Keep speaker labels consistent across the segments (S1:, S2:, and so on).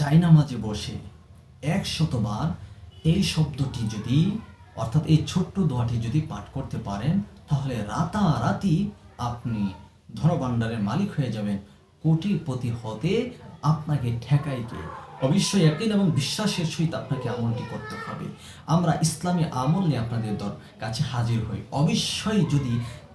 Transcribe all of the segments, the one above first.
S1: জায়নামাজে বসে একশতবার এই শব্দটি যদি, অর্থাৎ এই ছোট্ট দোয়াটি যদি পাঠ করতে পারেন, তাহলে রাতারাতি আপনি ধনভাণ্ডারের মালিক হয়ে যাবেন। কোটিপতি হতে আপনাকে ঠেকাইকে অবশ্যই একদিন এবং বিশ্বাসের সহিত আপনাকে আমলটি করতে হবে। আমরা ইসলামী আমল নিয়ে আপনাদের দর, কাছে হাজির হই। অবশ্যই যদি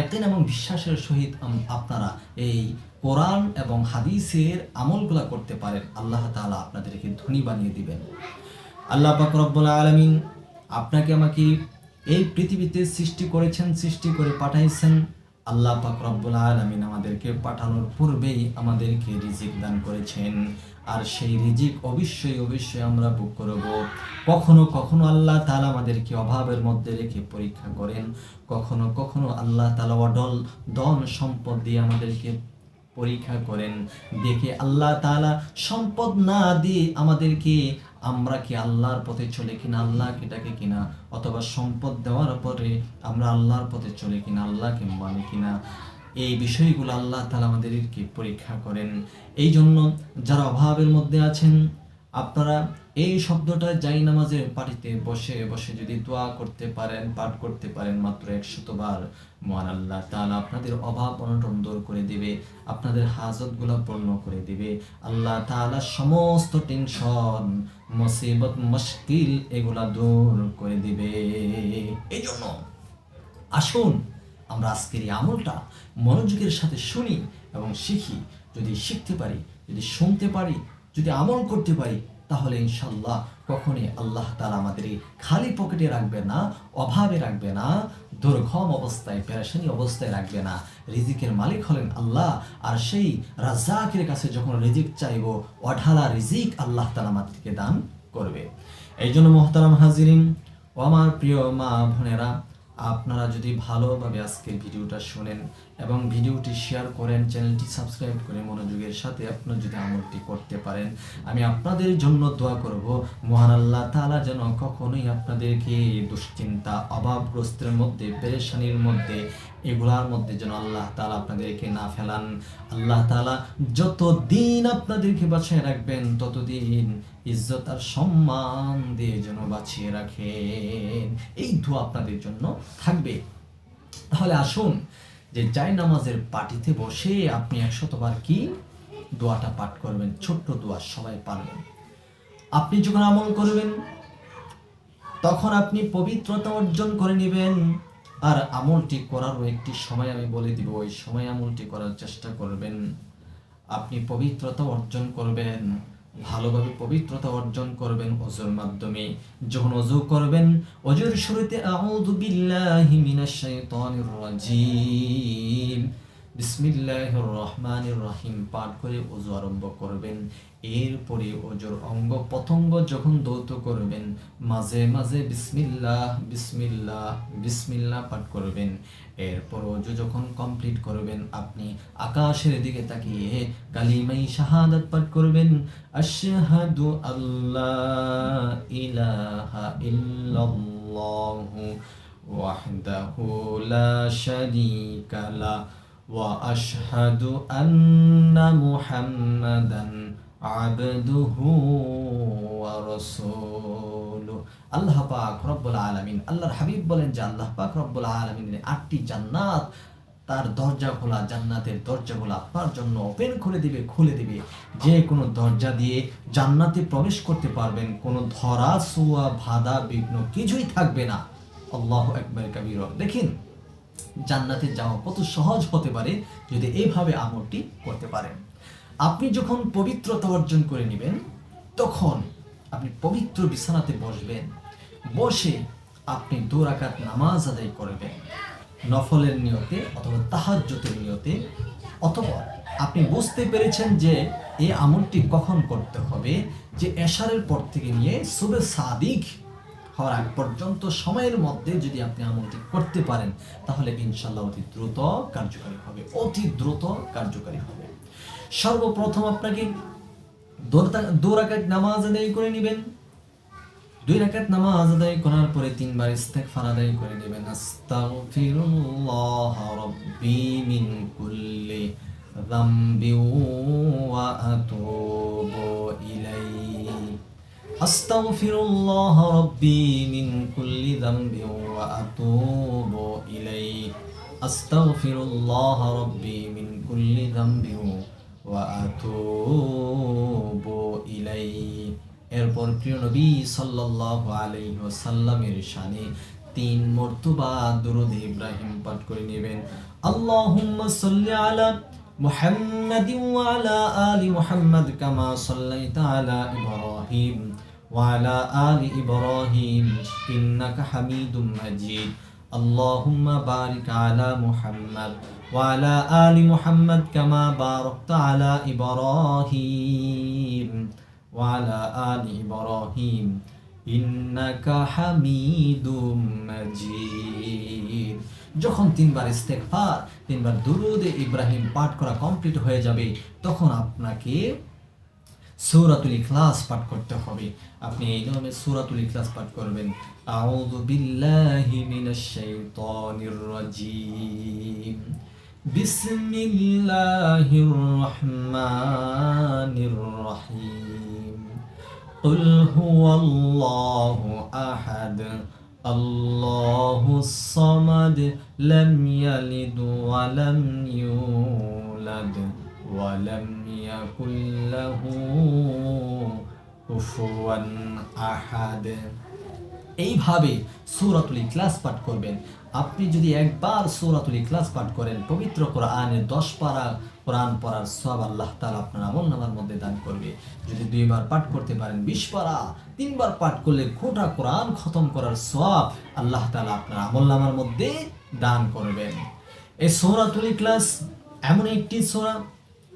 S1: একদিন এবং বিশ্বাসের সহিত আপনারা এই কোরআন এবং হাদিসের আমলগুলা করতে পারেন। আল্লাহ তাআলা আপনাদেরকে ধনী বানিয়ে দিবেন। আল্লাহ পাক রব্বুল আলামিন আপনাকে আমাকে এই পৃথিবীতে সৃষ্টি করেছেন, সৃষ্টি করে পাঠাইছেন। আল্লাহ পাক রব্বুল আলামিন আমাদেরকে পাঠানোর পূর্বেই আমাদেরকে রিজিক দান করেছেন। আর সেই রিজিক অবশ্যই অবশ্যই আমরা বুক করব। কখনো কখনো আল্লাহ তালা আমাদেরকে অভাবের মধ্যে রেখে পরীক্ষা করেন। কখনো কখনো আল্লাহ তাআলা অডল ধন সম্পদ দিয়ে আমাদেরকে পরীক্ষা করেন, দেখে আল্লাহ তালা সম্পদ না দিয়ে আমাদেরকে, আমরা কি আল্লাহর পথে চলে কিনা আল্লাহকে ডাকে কিনা? অথবা সম্পদ দেওয়ার পরে আমরা আল্লাহর পথে চলে কিনা, আল্লাহকে মানে কিনা? এই বিষয়গুলো আল্লাহ তালা আমাদেরকে পরীক্ষা করেন। এই জন্য যারা অভাবের মধ্যে আছেন, আপনারা এই শব্দটা যাই নামাজের পাটিতে বসে বসে যদি দোয়া করতে পারেন, পাঠ করতে পারেন মাত্র একশত বার মহান আল্লাহ তাআলা আপনাদের অভাব অনটন দূর করে দিবে, আপনাদের হাজতগুলো পূর্ণ করে দিবে। আল্লাহ তাআলা সমস্ত টেনশন, মুসিবত, মুশকিল এগুলা দূর করে দিবে। এই জন্য আসুন আমরা আজকের এই আমলটা মনোযোগের সাথে শুনি এবং শিখি। যদি শিখতে পারি, যদি শুনতে পারি, যদি আমল করতে পারি তাহলে ইনশাল্লাহ কখনই আল্লাহ তালা আমাদের খালি পকেটে রাখবে না, অভাবে রাখবে না, দুর্গম অবস্থায়, পেরেশানি অবস্থায় রাখবে না। রিজিকের মালিক হলেন আল্লাহ, আর সেই রাজাকের কাছে যখন রিজিক চাইব, অঢালা রিজিক আল্লাহ তালা আমাদেরকে দান করবে। এই জন্য মোহতারাম হাজিরিন, ও আমার প্রিয় মা বোনেরা আপনারা যদি ভালোভাবে আজকের ভিডিওটা শোনেন এবং ভিডিওটি শেয়ার করেন চ্যানেলটি সাবস্ক্রাইব করে মনোযোগের সাথে আপনারা যদি আমলটি করতে পারেন, আমি আপনাদের জন্য দোয়া করব, মহান আল্লাহ তাআলা যেন কখনোই আপনাদেরকে দুশ্চিন্তা, অভাবগ্রস্তের মধ্যে, পেরেশানির মধ্যে, এগুলার মধ্যে যেন আল্লাহ তালা আপনাদেরকে না ফেলান। আল্লাহ তালা যতদিন আপনাদেরকে বাছায় রাখবেন, ততদিন ইজ্জত আর সম্মান দিয়ে যেন বাঁচিয়ে রাখেন। এই দোয়া আপনাদের জন্য থাকবে। তাহলে আসুন যে যাই নামাজের পাটিতে বসে আপনি একশতবার কি দোয়াটা পাঠ করবেন, ছোট্ট দোয়া সবাই পারবেন। আপনি যখন আমল করবেন, তখন আপনি পবিত্রতা অর্জন করে নেবেন। আর আমলটি করারও একটি সময় আমি বলে দিব, ওই সময় আমলটি করার চেষ্টা করবেন। আপনি পবিত্রতা অর্জন করবেন। ভালোভাবে পবিত্রতা অর্জন করবেন অজুর মাধ্যমে। যখন অজু করবেন অজুর শুরুতে আউযু বিল্লাহি মিনাশ শাইতানির রাজিম। বিসমিল্লাহির রহমানির রহিম পাঠ করে অজু আরম্ভ করবেন। এরপরে অজুর অঙ্গ প্রত্যঙ্গ যখন দৌত করবেন, মাঝে মাঝে বিসমিল্লাহ বিসমিল্লাহ বিসমিল্লাহ পাঠ করবেন। এরপর অজু যখন কমপ্লিট করবেন, আপনি আকাশের দিকে তাকিয়ে কালিমাই শাহাদাত পাঠ করবেন। আশহাদু আল্লাহ ইলাহা ইল্লাল্লাহু ওয়াহদাহু লা শারীকা واشهد ان محمدا عبده ورسوله আল্লাহ পাক রব্বুল আলামিন আল্লাহর হাবিব বলেন যে আল্লাহ পাক রব্বুল আলামিনের আটটি জান্নাত তার দরজা খোলা জান্নাতের দরজাগুলো আপনার জন্য ওপেন করে দিবে খুলে দিবে যে কোনো দরজা দিয়ে জান্নাতে প্রবেশ করতে পারবেন কোনো ধরা সোয়া বাধা বিঘ্ন কিছুই থাকবে না আল্লাহ একবার কবির দেখেন জান্নাতে যাওয়া কত সহজ হতে পারে যদি এইভাবে আমলটি করতে পারেন। আপনি যখন পবিত্রতা অর্জন করে নেবেন, তখন আপনি পবিত্র বিছানাতে বসবেন। বসে আপনি দু রাকাত নামাজ আদায় করবেন। নফলের নিয়তে অথবা তাহাজ্জুতের নিয়তে অথবা আপনি বুঝতে পেরেছেন যে এই আমলটি কখন করতে হবে, যে এশারের পর থেকে নিয়ে সুবে সাদিক হওয়ার আগ পর্যন্ত সময়ের মধ্যে যদি আপনি আমলটি করতে পারেন, তাহলে ইনশাল্লাহ অতি দ্রুত কার্যকারী হবে, অতি দ্রুত কার্যকারী হবে। সর্বপ্রথম আপনাকে দু নামাজ আদায় করে নেবেন। দুই রাকাত নামাজ আদায় করার পরে তিনবার ইস্তেগফার আদায় করে নেবেন। আস্তাগফিরুল্লাহ মিন কুল্লি ইলাইহি আস্তাগফিরুল্লাহ রাব্বি মিন কুল্লি যামবি ওয়া আতুবু ইলাইহি আস্তাগফিরুল্লাহ রাব্বি মিন কুল্লি যামবি ওয়া আতুবু ইলাইহি এরপর প্রিয় নবী সাল্লাল্লাহু আলাইহি ওয়াসাল্লামের শানে তিন মর্তবা দুরূদ ইব্রাহিম পাঠ করে নেবেন আল্লাহুম্মা সাল্লি আলা محمد وعلى آل محمد كما صليت على إبراهيم وعلى آل إبراهيم إنك حميد مجيد اللهم بارك على محمد وعلى آل محمد كما باركت على إبراهيم وعلى آل إبراهيم إنك حميد مجيد যখন তিনবার ইস্তেগফার তিনবার দুরুদ ইব্রাহিম পাঠ করা কমপ্লিট হয়ে যাবে তখন আপনাকে সূরাতুল ইখলাস পাঠ করতে হবে আপনি এই নিয়মে সূরাতুল ইখলাস পাঠ করবেন আউযু বিল্লাহি মিনাশ শাইতানির রাজিম বিসমিল্লাহির রহমানির রহিম قل هو الله أحد الله الصمد لم يلد ولم يولد ولم يكن له كفوا أحد এইভাবে সূরাতুল ইখলাস পাঠ করবেন আপনি যদি একবার সূরাতুল ইখলাস পাঠ করেন পবিত্র কোরআনের দশ পারা কোরআন পড়ার সব আল্লাহ তাআলা আপনার আমল নামার মধ্যে দান করবে যদি দুইবার পাঠ করতে পারেন বিশ পারা তিনবার পাঠ করলে গোটা কোরআন খতম করার সব আল্লাহ তাআলা আপনার আমল নামার মধ্যে দান করবেন এই সূরাতুল ইখলাস এমন একটি সূরা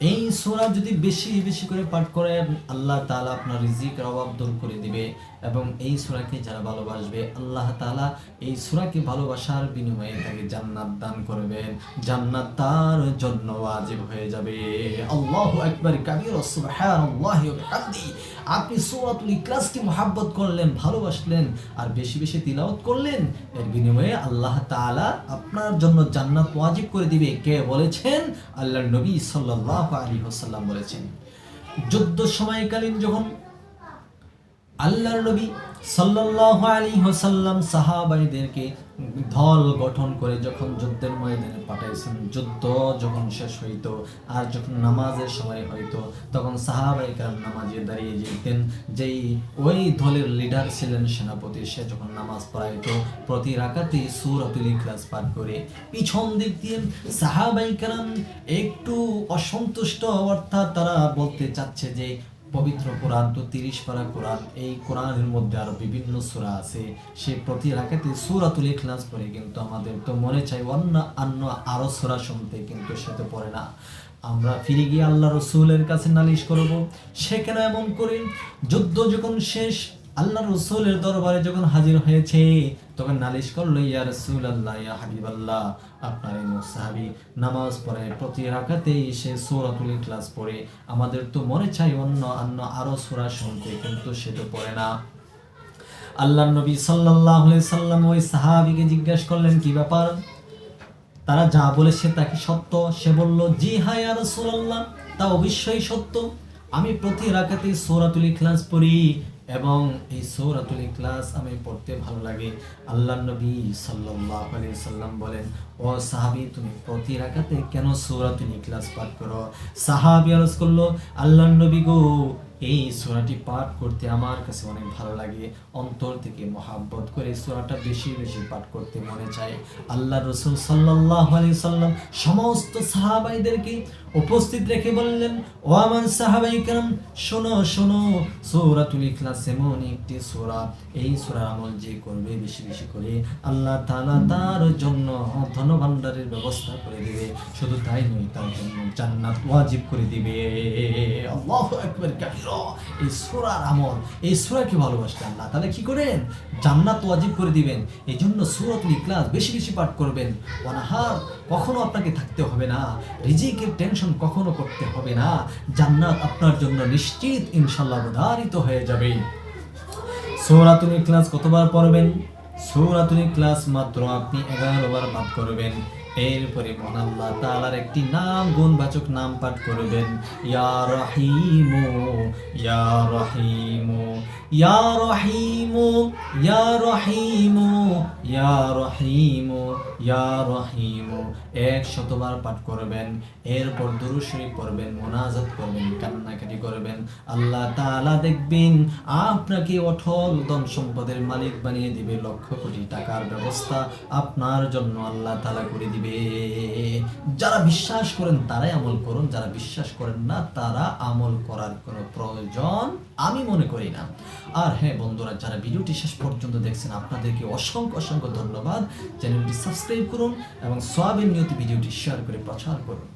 S1: এই সূরা যদি বেশি বেশি করে পাঠ করেন, আল্লাহ তাআলা আপনার রিজিকের অভাব দূর করে দিবে এবং এই সূরাকে যারা ভালোবাসবে, আল্লাহ তাআলা এই সূরাকে ভালোবাসার বিনিময়ে তাকে জান্নাত দান করবেন। জান্নাত তার জন্য ওয়াজিব হয়ে যাবে। আল্লাহু আকবার, কাবীর আপনি সূরাতুল ইখলাসকে মহাব্বত করলেন, ভালোবাসলেন আর বেশি বেশি তিলাওত করলেন, এর বিনিময়ে আল্লাহ তাআলা আপনার জন্য জান্নাত ওয়াজিব করে দিবে। কে বলেছেন? আল্লাহ নবী সাল্লাল্লাহু আলাইহি হোসাল্লাম বলেছেন যুদ্ধ সময়কালীন যখন আল্লাহর নবী সাল্লাল্লাহু আলাইহি ওয়াসাল্লাম সাহাবাইদেরকে দল গঠন করে যখন যুদ্ধের ময়দানে পাঠাইছেন, যুদ্ধ যখন শেষ হইতো আর যখন নামাজের সময় হইতো, তখন সাহাবাই কারণ নামাজে দাঁড়িয়ে যেতেন। যেই ওই দলের লিডার ছিলেন সেনাপতি, সে যখন নামাজ পড়াইত, প্রতি রাকাতে সূরাতুল ইখলাস পাঠ করে। পিছন দিক দিয়ে সাহাবাই কারাম একটু অসন্তুষ্ট অর্থাৎ তারা বলতে চাচ্ছে যে পবিত্র কোরআন, তো তিরিশ পারা কোরআন, এই কোরআনের মধ্যে আরও বিভিন্ন সুরা আছে। সে প্রতি রাখাতে সুরা তুলে ক্লাস পড়ে, কিন্তু আমাদের তো মনে চাই, অন্য অন্য আরও সুরা শুনতে, কিন্তু সে তো পড়ে না। আমরা ফিরে গিয়ে আল্লাহ রসুলের কাছে নালিশ করব। সেখানে এমন করি যুদ্ধ যখন শেষ আল্লাহ রসুলের দরবারে যখন হাজির হয়েছে, তখন নালিশ করল, ইয়া রসুল আল্লাহ ইয়া হাবিব আল্লাহ আপনার এই মুসাহাবি নামাজ পড়ে, প্রতি রাখাতেই সে সূরাতুল ইখলাস পড়ে। আমাদের তো মনে চাই অন্য অন্য আরও সূরা শুনতে, কিন্তু সে তো পড়ে না। আল্লাহ নবী আলাইহি সাল্লাম ওই সাহাবীকে জিজ্ঞেস করলেন, কি ব্যাপার? তারা যা বলেছে তা কি সত্য? সে বলল, জি হ্যাঁ আর রাসূলুল্লাহ, তা অবশ্যই সত্য। আমি প্রতি রাকাতে সূরাতুল ইখলাস পড়ি এবং এই সূরাতুল ইখলাস আমি পড়তে ভালো লাগে। আল্লাহ নবী সাল্লাল্লাহু আলাইহি সাল্লাম বলেন, ও সাহাবী, তুমি প্রতি রাকাতে কেন সূরাতুল ইখলাস পাঠ করো? সাহাবী আরজ করল আল্লাহ নবী গো, এই সোরাটি পাঠ করতে আমার কাছে অনেক ভালো লাগে। অন্তর থেকে মহাব্বত করে সোরাটা বেশি বেশি পাঠ করতে মনে চায়। আল্লাহ রসুল সাল্লাল্লাহু আলাইহি সাল্লাম সমস্ত সাহাবাইদেরকে উপস্থিত রেখে বললেন, ও আমার সাহাবাই কেরাম, শোনো শোনো, সূরাতুল ইখলাস এমন একটি সূরা। এই সূরার আমল যে করবে বেশি বেশি করে আল্লাহ তাআলা তার জন্য ধনভাণ্ডারের ব্যবস্থা করে দিবে। শুধু তাই নয়, তার জন্য জান্নাত ওয়াজিব করে দিবে। আল্লাহু আকবার কাবীরা এই সূরার আমল, এই সূরাকে ভালোবাসতে আল্লাহ তাহলে কি করেন? জান্নাত ওয়াজিব করে দিবেন। এই জন্য সূরাতুল ইখলাস বেশি বেশি পাঠ করবেন। অনাহার কখনো আপনাকে থাকতে হবে না। রিজিকের টেনশন কখনো করতে হবে না। জান্নাত আপনার জন্য নিশ্চিত ইনশাআল্লাহ অবধারিত হয়ে যাবে। সূরাতুল ইখলাস কতবার পড়বেন? সূরাতুল ক্লাস মাত্র আপনি 11 বার পাঠ করবেন। এরপরে মহান তাআলার একটি নাম, গুণবাচক নাম পাঠ করবেন। ইয়া রহিমু ইয়া রহিমু। ইয়া রহিমু ইয়া রহিমু ইয়া রহিমু ইয়া রহিমু এক শতবার পাঠ করবেন, এরপর দুরূদ শরীফ পড়বেন, মোনাজাত করবেন, কান্নাকাটি করবেন। আল্লাহ তাআলা দেখবেন, আপনাকে অটল ধন সম্পদের মালিক বানিয়ে দিবে লক্ষ কোটি টাকার ব্যবস্থা আপনার জন্য আল্লাহ তাআলা করে দিবে। যারা বিশ্বাস করেন তারাই আমল করুন, যারা বিশ্বাস করেন না তারা আমল করার কোনো প্রয়োজন আমি মনে করি না। আর হ্যাঁ বন্ধুরা, যারা ভিডিওটি শেষ পর্যন্ত দেখছেন, আপনাদেরকে অসংখ্য অসংখ্য ধন্যবাদ। চ্যানেলটি সাবস্ক্রাইব করুন এবং সোয়াবিন নিয়তি ভিডিওটি শেয়ার করে প্রচার করুন।